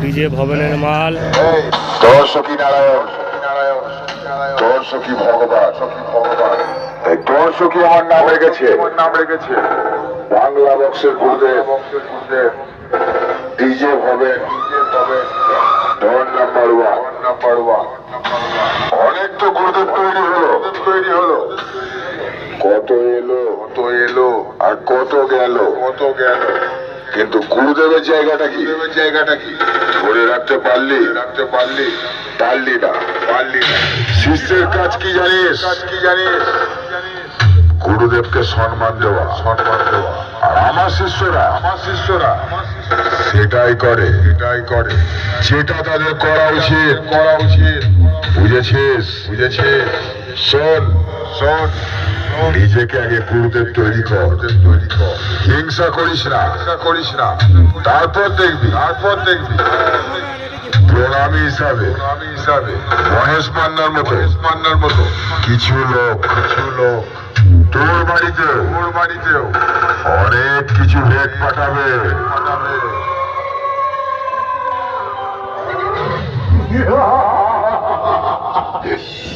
DJ ভবনের মাল। এই দর্শকী নারায়ণ দর্শকী ভগবান দর্শকী আমার নাম রেখেছে। নাম রেখেছে বাংলা বক্সের Gurudev DJ Bhaben Don number one number one অনেক তো গুরুদেব তৈরি হলো তৈরি হলো। কত এলো কত এলো আর কত গেল? কত গেল? কিন্তু গুরুদেবের জায়গাটা কি? জায়গাটা কি? ধরে রাখতে পারলি? রাখতে পারলি? পারলি না। পারলি না। শিষ্যের কাজ কি জানিস? কাজ কি জানিস? গুরুদেবকে সম্মান দেওয়া। সম্মান দেওয়া। আর আমার শিষ্যরা? আমার শিষ্যরা। সেটাই করে। সেটাই করে। যেটা তাদের করা উচিত। করা উচিত। বুঝেছিস? বুঝেছিস? শোন। শোন। নিজেকে আগে গুরুদের তৈরি হিংসা করিস না। করিস না তারপর দেখবি। তারপর দেখবি। প্রণামী হিসাবে। মহেশ পান্ডার মতো। মহেশ পান্ডার মতো কিছু লোক। কিছু লোক তোর বাড়িতে তোর বাড়িতেও। অনেক কিছু ভেদ পাঠাবে। পাঠাবে Yeah.